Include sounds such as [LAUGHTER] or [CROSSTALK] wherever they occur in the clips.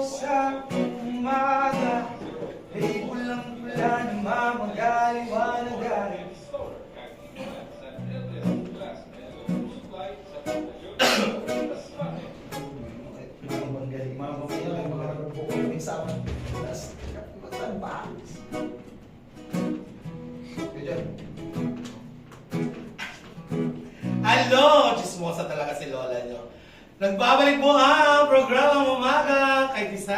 sa umaga Ay pulang-pula na mamagaling Managaling Mamang galing, mamang galing, mga nagbubuko ng sama. Tapos, matanda. Ganyan. Hello! Chismosa talaga si Lola nyo. Nagbabalik ang programang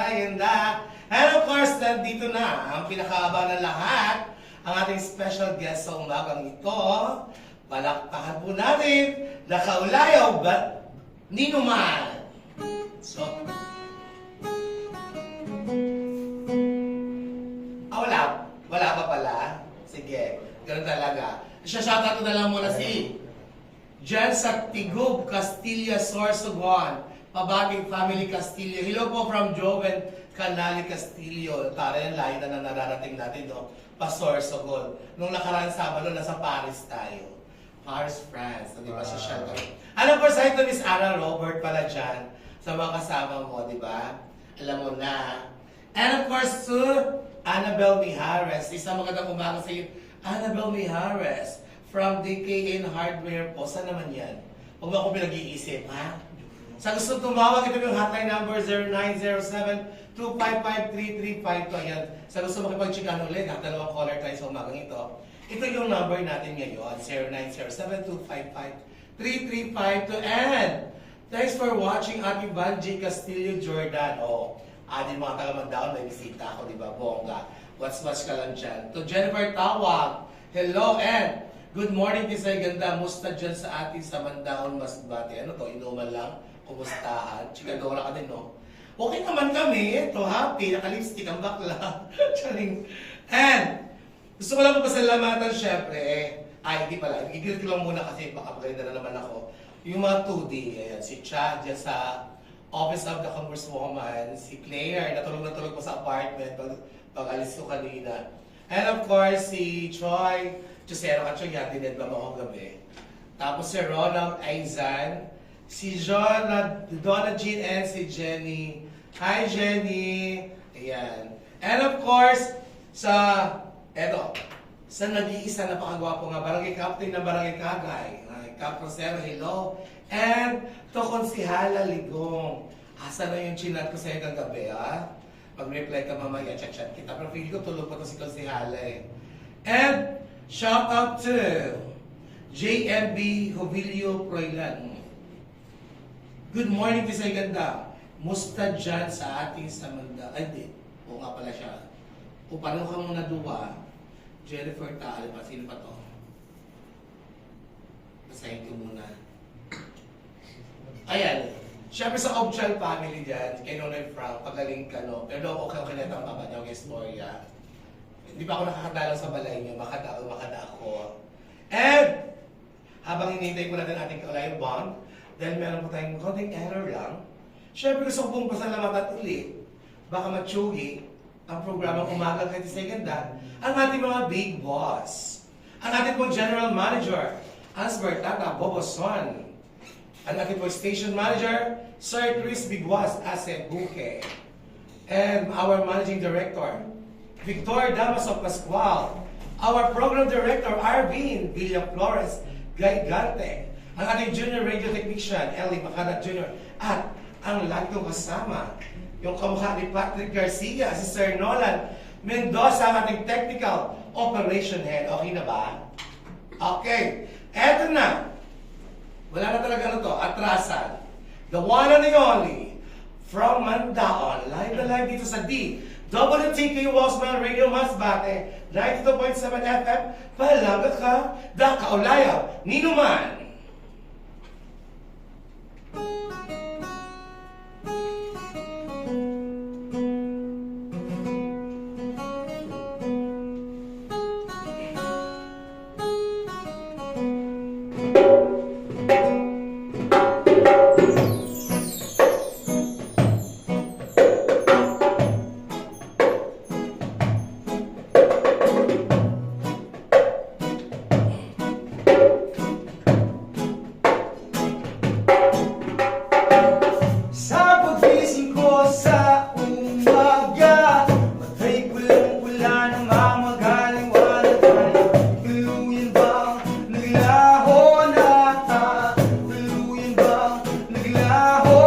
umaga kay Tisay Ganda. And of course, nandito na ang pinakaaba ng lahat, ang ating special guest sa umagang ito. Palakpakan po natin, nakaulayaw ba? Ninuman. So, ah, wala. Wala pa pala. Sige, ganun talaga. Siya-shoutout na lang muna si Jan sa Tigub, Castilla, Sorsogon. Pabaging Family Castillo. Hello po from Joven Canali Castillo. Tara yung lahi na na nararating natin do. Pa Sorsogon. Nung nakaraan Sabado, nasa Paris tayo. Paris, France. Di ba? Wow. Kami. Ano po sa ito, Miss Ara Robert pala dyan. Sa mga kasama mo, di ba? Alam mo na. And of course, to Annabelle Mijares. Isang magandang umaga sa iyo. Annabelle Mijares from DKN Hardware po. Saan naman yan? Huwag mo ako pinag-iisip, ha? Sa gusto tumawag, ito yung hotline number 0907-255-3352. Ayan. Sa gusto makipag-chikahan ulit, ha? dalawang caller tayo sa umagang ito. Ito yung number natin ngayon, 0907-255-3352. And thanks for watching Ate Van J. Castillo Jordan. Oh, atin mga taga-Mandaon, may bisita ako, di ba? Bongga. Watch-watch ka lang dyan. To Jennifer Tawag, hello and good morning, Tisay Ganda. Musta dyan sa atin sa Mandaon, Masbate. Ano to, inuman lang? Kumustahan? Chikadora ka din, no? Okay naman kami. Ito, happy. Naka-lipstick ang bakla. [LAUGHS] Charing. And, gusto ko lang pasalamatan, syempre, eh, ay, hindi pala. Igigil ko lang muna kasi baka maganda na naman ako. Yung mga 2D, ayan, si Chad sa Office of the Congresswoman, si Claire, natulog na tulog pa sa apartment pag, pag alis ko kanina. And of course, si Troy, Josero Troy, dined ba ako gabi. Tapos si Ronald Aizan, si John, Donna Jean, and si Jenny. Hi, Jenny! Ayan. And of course, sa, eto, sa nag-iisa na pakagwapo nga, barangay captain ng barangay Kagay, ay Cap Rosero, hello. And to Konsihala Ligong. Asa na yung chinat ko sa hanggang gabi, ha? Mag-reply ka mamaya, chat-chat kita. Pero feeling ko tulog pa to si Konsihala eh. And shout out to JMB Hovilio Proilan. Good morning, Tisay Ganda. Musta dyan sa ating Samanda? Ay, di. Oo nga pala siya. O paano ka muna duwa? Jennifer Taal pa. Sino pa to? Basahin ko muna. Ayan. Siyempre sa Obchal family dyan, kay Nonoy Frank, pagaling ka, no? Pero okay na itong papa niya, okay, istorya. Hindi pa ako nakakadalaw sa balay niyo, makada makada ako. And, habang hinihintay ko natin ating kaulayan bond, dahil meron po tayong konting error lang, syempre gusto ko pong pasalamatan ulit, baka matsugi, ang programang Umaga kay Tisay Ganda, ang ating mga big boss. Ang ating pong general manager, Ansbert Tata Boboson. Ang ating pong station manager, Sir Chris Biguas Asebuque. And our managing director, Victor Damaso Pascual. Our program director, Arvin Villaflores Gaigante. Ang ating junior radio technician, Ellie Macada Jr. At ang lagi kasama, yung kamukha ni Patrick Garcia, si Sir Nolan Mendoza, ang ating technical operation head. Okay na ba? Okay. Eto na. Wala na talaga ano to, atrasan. The one and the only, from Mandaon, live na live dito sa D, WTK Wasman Radio Masbate, 92.7 FM, Palangga ka, da thank you arroz.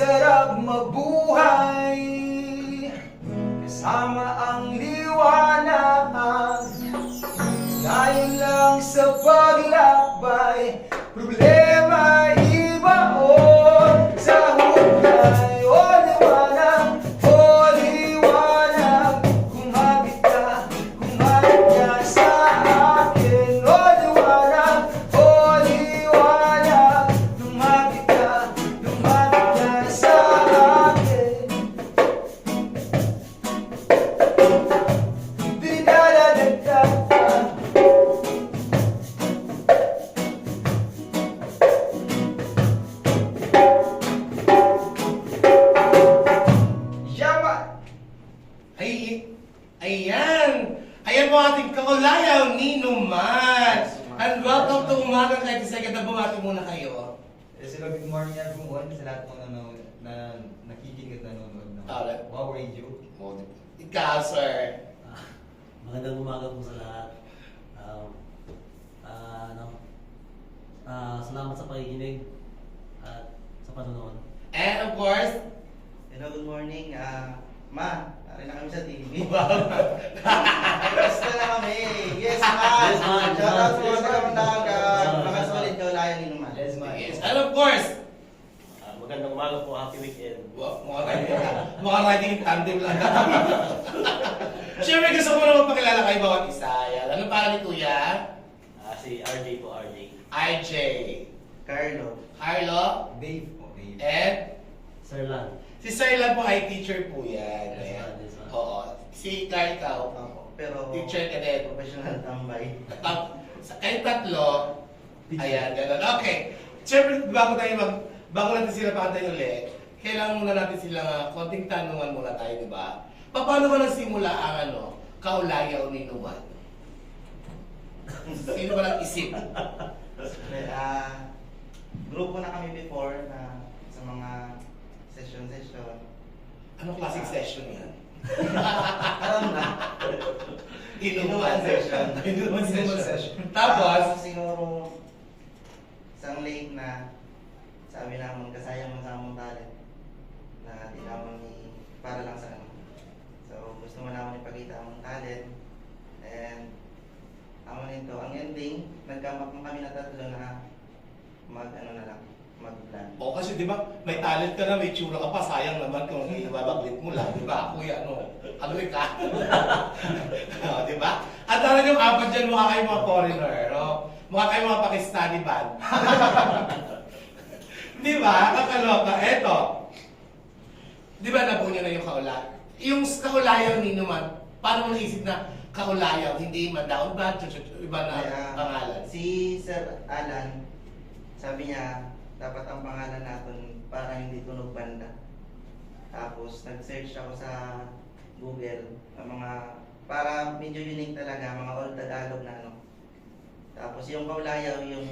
sarap mabuhay Kasama ang liwanag. Ngayon lang sa paglakbay Problema Na bumati muna kayo. Eh, sila good morning everyone sa lahat po na, na, na nakikinig at nanonood ng Alright. Wow Radio. Ikaw, sir. Ah, magandang umaga po sa lahat. Um, ah, ano, ah, salamat sa pakikinig at sa panonood. And of course, Hello, good morning. Ah, ma, nari na kami sa TV. wow. [LAUGHS] Basta na kami. Yes, ma. Yes, ma. Shout out po sa ma. mga solid kaulayan ni Numan. Yes, ma. yes. And of course, Ah, magandang umaga po, happy weekend. wow, mga riding, mga riding in tandem lang. [LAUGHS] Siyempre gusto ko na magpakilala kayo bawat isa. Yan. Ano para ni Kuya? Ah, si RJ po, RJ. RJ. Carlo. Carlo. Dave po. Dave. And Sir Lan. si Sir Lan po ay teacher po yan. Yes, Ayan. ma'am. Yes, ma'am. Oo. Si Clark ikaw. Opo. Pero Teacher ka din. professional tambay. Tap- sa kayong tatlo, ayan, gano'n. Okay. Siyempre, bago tayo mag, bago natin sila pakantayin ulit, kailangan muna natin sila nga, konting tanungan muna tayo, di ba? Pa- Paano ba nagsimula ang ano, kaulayaw ni Numan? Sino ba nag-isip? Well, ah, grupo na kami before na sa mga session-session. Anong klaseng session yan? Alam na. Inuman session. Inuman session. Tapos, siguro, isang late na, sabi namin, kasayang mo sa among talent na di naman ni, para lang sa ano. So, gusto mo naman ipakita among talent. And, amo nito, ang ending, nagkamak kami na tatlo na mag, ano na lang, mag-plan. O kasi di ba, may talent ka na, may tsura ka pa, sayang naman kung ibabaklit mo lang, di ba? Kuya, ano, agri ka. [LAUGHS] o, di ba? At talagang apat dyan, mukha kayong mga foreigner, no? Mukha kayong mga Pakistani band. [LAUGHS] di ba? Kakaloka. Eto. Di ba nabuo na yung kaulayan? Yung kaulayan ninyo man, paano mo naisip na kaulayan, hindi man down band, iba na Kaya, pangalan? Si Sir Alan, sabi niya, dapat ang pangalan natin para hindi tunog banda. Tapos, nag-search ako sa Google ng mga, para medyo unique talaga, mga old Tagalog na ano. Tapos yung kaulayaw, yung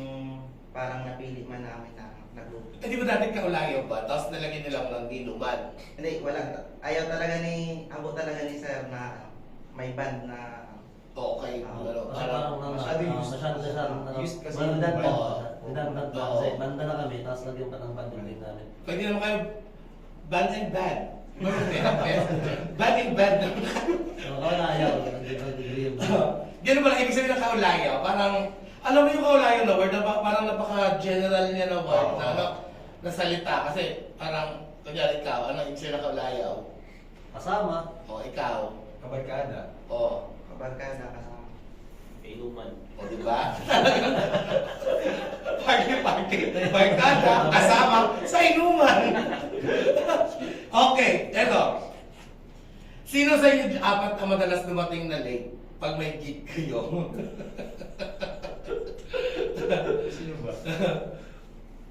parang napili man namin na nag-group. Eh, di ba dati kaulayan ba? Tapos nalagyan nilang ng dinuman. Hindi, wala. Ayaw talaga ni, abot talaga ni Sir na may band na Okay, Ah, ano, Parang parang, parang masyado ah, used. masyado masyado ano, Used kasi mandan yung pa. band. Mandan band pa. Oo. Kasi banda na kami, tapos lagyan pa ng band yung name namin. pwede naman kayo band and band. band and band naman. So, kaulayaw, nag-degree [LAUGHS] yung Ganun pala, ibig sabihin ng kaulayaw, parang, alam mo yung kaulayaw na word, na pa- parang napaka-general niya na word na, na, na salita. Kasi parang, kunyari ikaw, ano ibig sabihin ng kaulayaw? Kasama. O, ikaw. Kabarkada. O, kabarkada kasama. Kainuman. o, di ba? [LAUGHS] party, party. Barkada, kasama sa inuman. [LAUGHS] okay, eto. Sino sa inyo apat ang madalas dumating na late pag may gig kayo? [LAUGHS] Sino ba?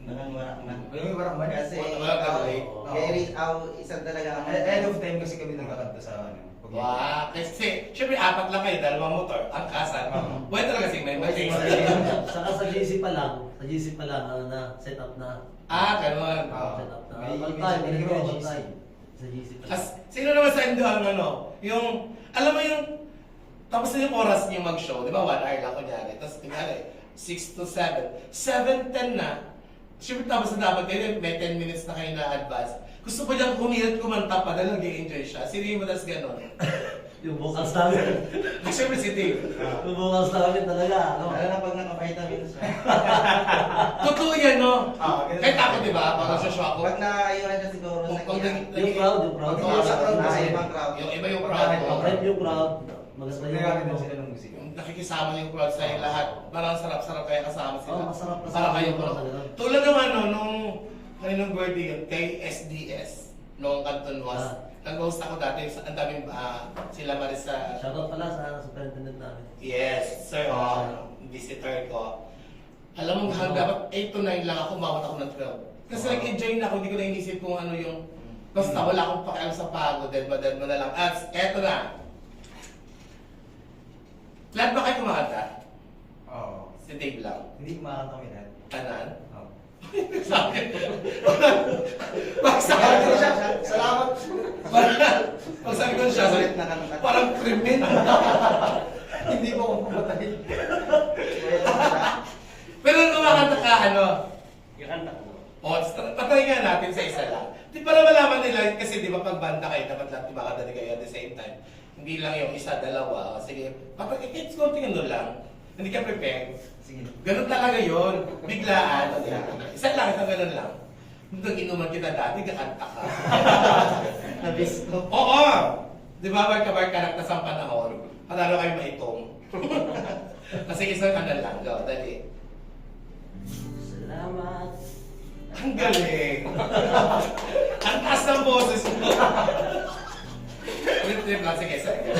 Nangangarak na. Yung warak man. Kasi, Warak ka late. uh, very, aw, isa talaga. End of time kasi kami nagkakanta sa ano. Wow, kasi syempre apat lang kayo, dalawang motor, ang kasan. Oo. Buhay talaga si may may si- Saka sa GC pa lang, sa GC pa lang, ano na, set up na. Ah, ganun. Ah. Set up na. May all GC. time. Sa GC pa lang. As, sino naman sa inyo ang ano, yung, alam mo yung, tapos na yung oras niyo mag-show, di ba? One hour lang kunyari. Tapos kunyari, 6 to 7. 7, 10 na. Siyempre tapos na dapat kayo, may 10 minutes na kayo na advance. Gusto pa niyang kumilat kumanta pa dahil nag-enjoy siya. Sino yung madalas ganon? [LAUGHS] Yung vocals namin. Siyempre si Dave. yung vocals namin talaga. Ano? Lalo na pag naka-vitamins siya. [LAUGHS] Totoo yan, no? Ah, ganun. Kahit ako, di ba? Pag nasa show ako. Pag naayunan siya siguro sa kanya. nag- Yung crowd, yung crowd. Pag yung sa crowd kasi ibang crowd. Yung iba yung Pag crowd. nakita no? Kahit yung crowd, magas na yung Nagagamit na sila ng musika. Yung nakikisama yung crowd sa lahat. Parang sarap-sarap kaya kasama sila. Oo, masarap kasama Para kayo yung crowd crowd. Tulad ng ano, nung kaninong birthday yun, kay SDS, noong Canton was. Ah. Nag-host ako dati, sa- ang daming ah, sila Marisa. Shoutout pala sa superintendent namin. Yes, sir, oh, visitor ko. Alam mo, hanggang dapat 8 to 9 lang ako, umawat ako ng 12. Kasi Wow. nag-enjoy na ako, hindi ko na inisip kung ano yung... Basta wala akong pakialam sa pagod, dead ba dead mo na lang. At eto na. Lahat ba kayo kumakanta? Oo. Si Dave lang. Hindi kumakanta kami lahat. Kanan? Oo. sa akin. Pag sa Salamat akin siya. Salamat. Pag sabi ko na [LAUGHS] kanta. parang krimen. Hindi ko pumatay. Pero nung kumakanta ka, ano, Yung kanta ko. O, patry nga natin sa isa lang. Di para malaman nila, kasi di ba pag banda kayo, dapat lahat kumakanta kayo at the same time. Hindi lang yung isa, dalawa. Sige, patry, it's konting ano lang. Hindi ka prepared. Sige. Ganun talaga yun. Biglaan. Isa lang, isang ganun lang. Nung inuman kita dati, kakanta ka. [LAUGHS] Nabis ko. Oo! Di ba, barka-barka naktas ang panahon. Panalo kayo maitong. [LAUGHS] Kasi isang ano lang, go, dali. Salamat. Ang galing! [LAUGHS] Ang taas ng boses mo! Trip trip lang, sige, sige.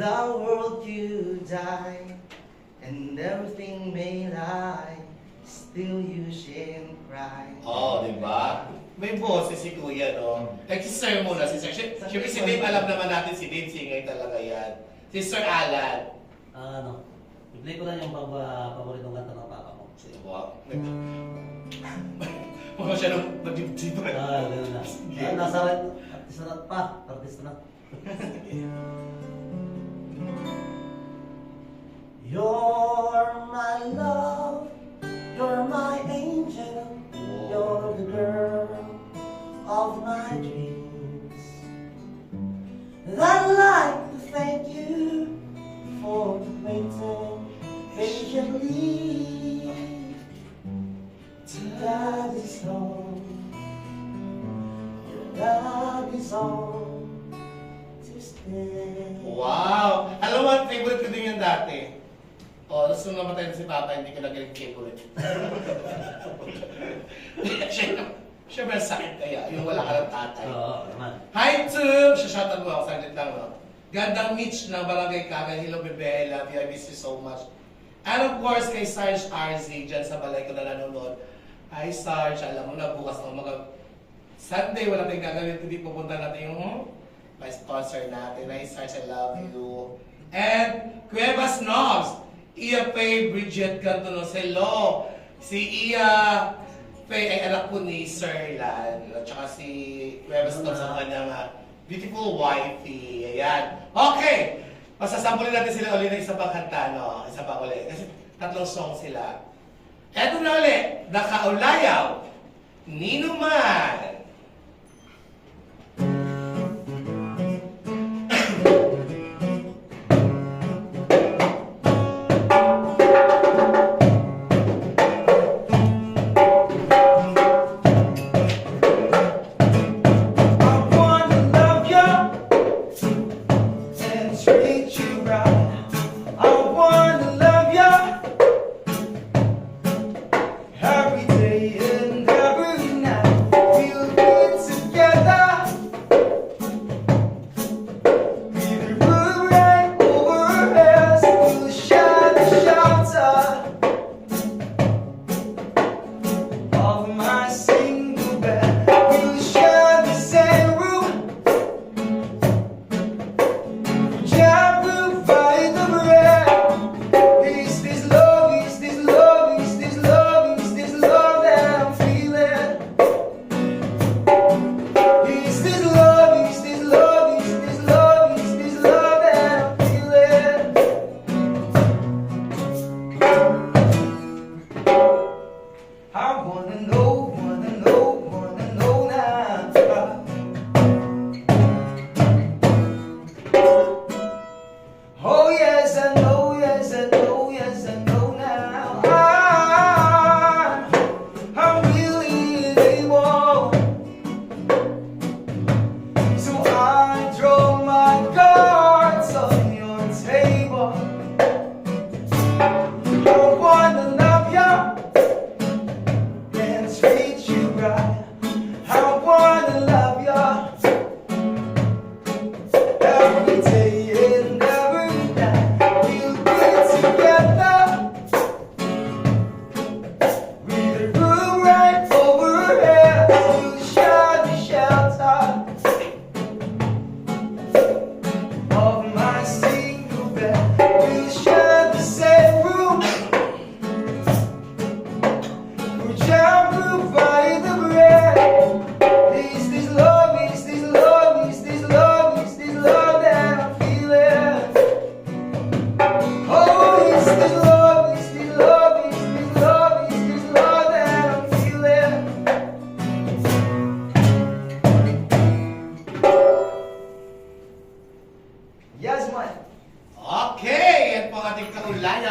The world you die and everything may lie still you shall cry. Oh, di ba? May boses si Kuya, no? Like si Sir muna, si Sir. Sy- Siyempre si Dave, alam naman natin si Dave, singer talaga yan. Si Sir Alan. Ah, ano, i-play ko lang yung pag, uh, paboritong kanta ng papa ko. Si Wow. Mukha siya nung madibdib. Ah, gano'n na. Ah, nasa artista na pa, artista na. [LAUGHS] You're my love, you're my angel, you're the girl of my dreams. And I'd hindi ko naging favorite. siya, ba sakit kaya? Yung wala ka ng tatay. Oo, naman. Hi to, shoutout mo ako, saglit lang. No? Gandang Mitch ng Barangay Kagan. Hello, bebe. I love you. I miss you so much. And of course, kay Sarge RZ, dyan sa balay ko na nanonood. Hi, Sarge. Alam mo na, bukas ng mga Sunday, wala tayong gagawin. Hindi pupunta natin yung may sponsor natin. Hi, Sarge. I love you. And Cuevas Knobs. Iya Faye Bridget Cantonos. Hello. Si Iya Faye ay anak po ni Sir Lan. At saka si Knobs ang kanyang ah, beautiful wifey. Ayan. Okay. Masasampulin natin sila ulit ng isa pang kanta, no? Isa pa ulit. Kasi tatlong song sila. Eto na ulit. Nakaulayaw. Nino Man. Treat you right.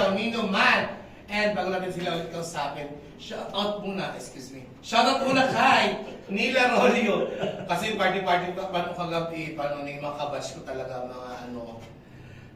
Kaulayaw, Nino Man. And bago natin sila ulit kausapin, shout out muna, excuse me. Shout out muna kay Nila Rolio. Kasi party-party pa paano kagabi, paano ni mga kabatch ko talaga mga ano.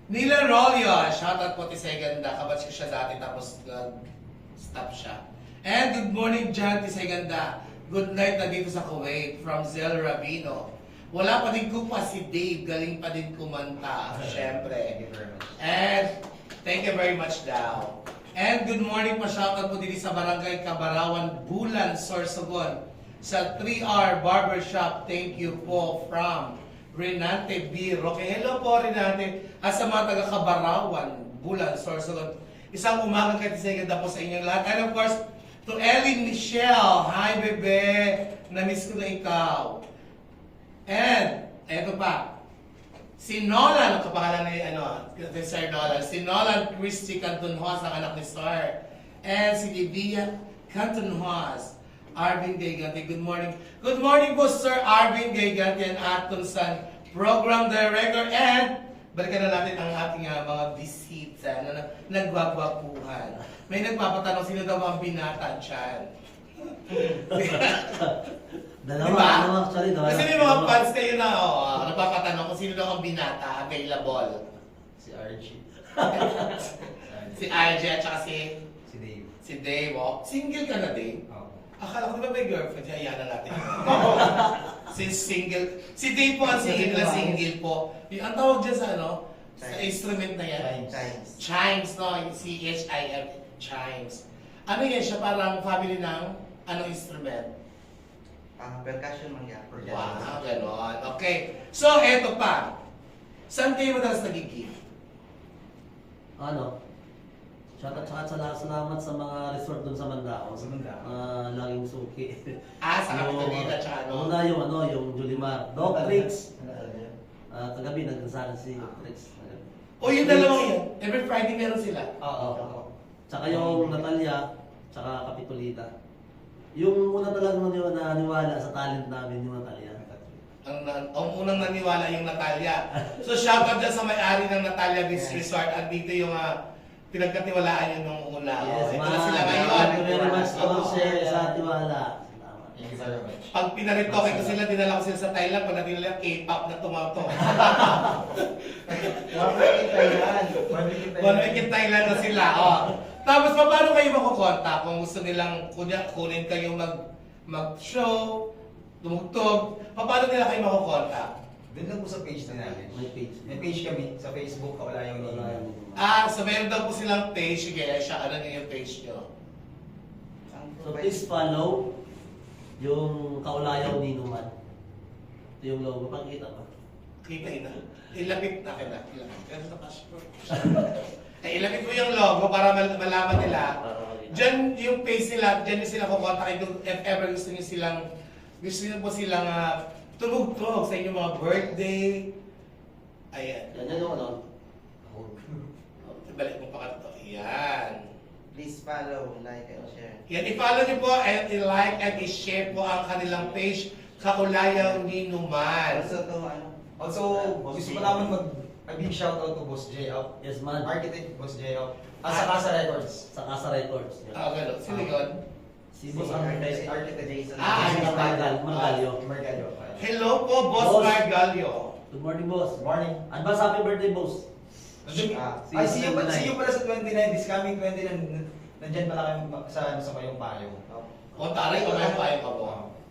Nila Rolio, shout out po ti Seganda. Kabatch ko siya dati tapos nag-stop siya. And good morning Jan ti Seganda. Good night na dito sa Kuwait from Zel Rabino. Wala pa din kupa si Dave, galing pa din kumanta. Siyempre. Thank you very much. And thank you very much daw. And good morning pa shoutout po din sa Barangay Kabarawan, Bulan, Sorsogon. Sa 3R Barbershop, thank you po from Renante B. Roque. Hello po Renante. At sa mga taga Kabarawan, Bulan, Sorsogon. Isang umagang katisaganda po sa inyong lahat. And of course, to Ellen Michelle. Hi bebe, na-miss ko na ikaw. And, eto pa, Si Nolan, ang kapangalan ni ano, ni Sir Nolan. Si Nolan Christy Cantonhoas, ang anak ni Star. And si Livia Cantonhoas. Arvin Gaygante, good morning. Good morning po, Sir Arvin Gaygante and aton sa program director. And balikan na natin ang ating ah, mga bisita na, na nagwagwapuhan. May nagpapatanong sino daw ang binata dyan. [LAUGHS] Dalawa, Diba? dalawa actually. Dalawa. Kasi may mga fans kayo na, oh, nagpapatanong kung sino daw ang binata available. Si Archie. [LAUGHS] Si RJ at saka si, Si Dave. si Dave. Oh. Single ka na, Dave? Oo. Akala ko di ba may girlfriend? Kaya na natin. [LAUGHS] si single. Si Dave po ang single na single po. Yung, ang tawag dyan sa ano? Sa Chimes. instrument na yan? Chimes. Chimes, no? Yung C-H-I-M. Chimes. Ano yan siya? Parang family ng anong instrument? Ah, percussion man yan. Wow, ganon. Okay. So, eto pa. Saan kayo madalas nagiging? Ano? Shoutout sa salamat, salamat sa mga resort doon sa Mandao. Sa Mandao. Ah, laging suki. [LAUGHS] Ah, sa Kapitolina, tsaka ano? Una yung ano, yung Julimar. Doc Tricks. Ano alam niya? Ah, kagabi nagkansalan si Doc Tricks. O yung dalawang yun. Every Friday meron sila. Oo. Oo. Tsaka yung Natalia, tsaka Kapitolita. Yung una talaga nung naniwala sa talent namin yung Natalia. Ang, ang, ang unang naniwala yung Natalia. So shoutout dyan sa may-ari ng Natalia Beach Yes. Resort. At dito yung uh, pinagkatiwalaan yun nung una. Yes, Ito na ma'am. sila ngayon. Thank you very much Oo. sir sa tiwala. Much. Pag pinaritoke ko sila, dinala ko sila sa Thailand. Pag natin nila K-pop na tumato. In Thailand. Week in Thailand na sila. Oh. Tapos pa, paano kayo makukontak kung gusto nilang kunya, kunin kayo mag mag-show, tumugtog, pa- paano nila kayo makukontak? Doon lang po sa page na namin. May page. May page kami sa Facebook, Kaula yung Wala email. yung- Ah, so meron daw po silang page. Sige, siya, ano yung page nyo? Ang So please follow yung Kaulayaw ni Numan. Ito yung logo. Pakita pa. Kita na. Ilapit na kita. Ilapit ka sa passport. [LAUGHS] eh, ilapit mo yung logo para mal- malaman nila. Diyan yung page nila, diyan yung sila kukontakin kung if ever gusto niyo silang, gusto niyo po silang uh, tumugtog sa inyong mga birthday. Ayan. Yan yan yung ano. Balik mo pa ka to. Yan. Please follow, like, and share. Yan, i-follow niyo po and i-like and i-share po ang kanilang page, Kaulayaw ni Numan. Also to, ano, Also, Boss gusto ko naman mag a big shout out to Boss J out. Yes man. Architect Boss J out. At sa Casa Records. Sa Casa Records. Yan. Ah, gano'n. Sino yun? Si Boss Architect. Si Architect Jason. Ah, Si ayun. Margal, Margalio. Margalio. Hello po, Boss Boss. Margalio. Good morning, boss. Good morning. Advance happy birthday, boss. Ah, you see you, pa, 29. see you pala sa 29. This coming 29. Nandyan pala ma- sa, ano, sa Mayong Payo. O, taray, kumain pa yung ako.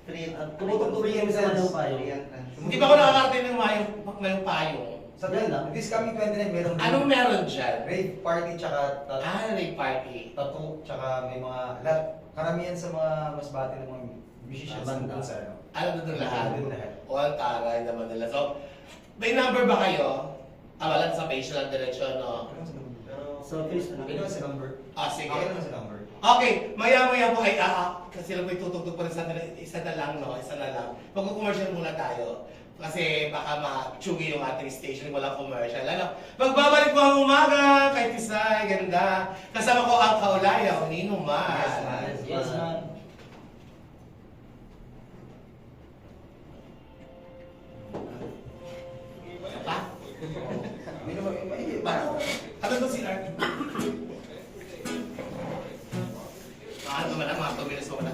Free, At tumutugtog kami sa kanyang payo. free entrance. Hindi pa ako nakakarating ng mayong, ngayong payong. Sa Yan lang. this coming 29, meron Anong meron dyan? rave party tsaka ta- Ah, rape party. tattoo tsaka may mga lahat karamihan sa mga mas bati ng mga musicians Ah, banda. sa ano. Ano doon lahat? Nandun lahat. O, ang taray naman nila. So, may number ba kayo? Ah, wala sa page lang diretsyo, no? Ano sa Sa Facebook. Naman sa number. Ah, sige. Okay naman sa number. Okay, maya-maya po ay ah, ah, kasi lang po itutugtog pa rin sa isa na lang, no? Isa na lang. Mag-commercial muna tayo. Kasi baka ma-chugi yung ating station, walang commercial. Ano? Magbabalik po ang umaga kay Tisay, ganda. Kasama ko ang kaulayaw ni Numan. Yes, man. Yes, man. Pa? May naman- may- may- ano ba si Art? Mahal naman ang mga tumilis mo na.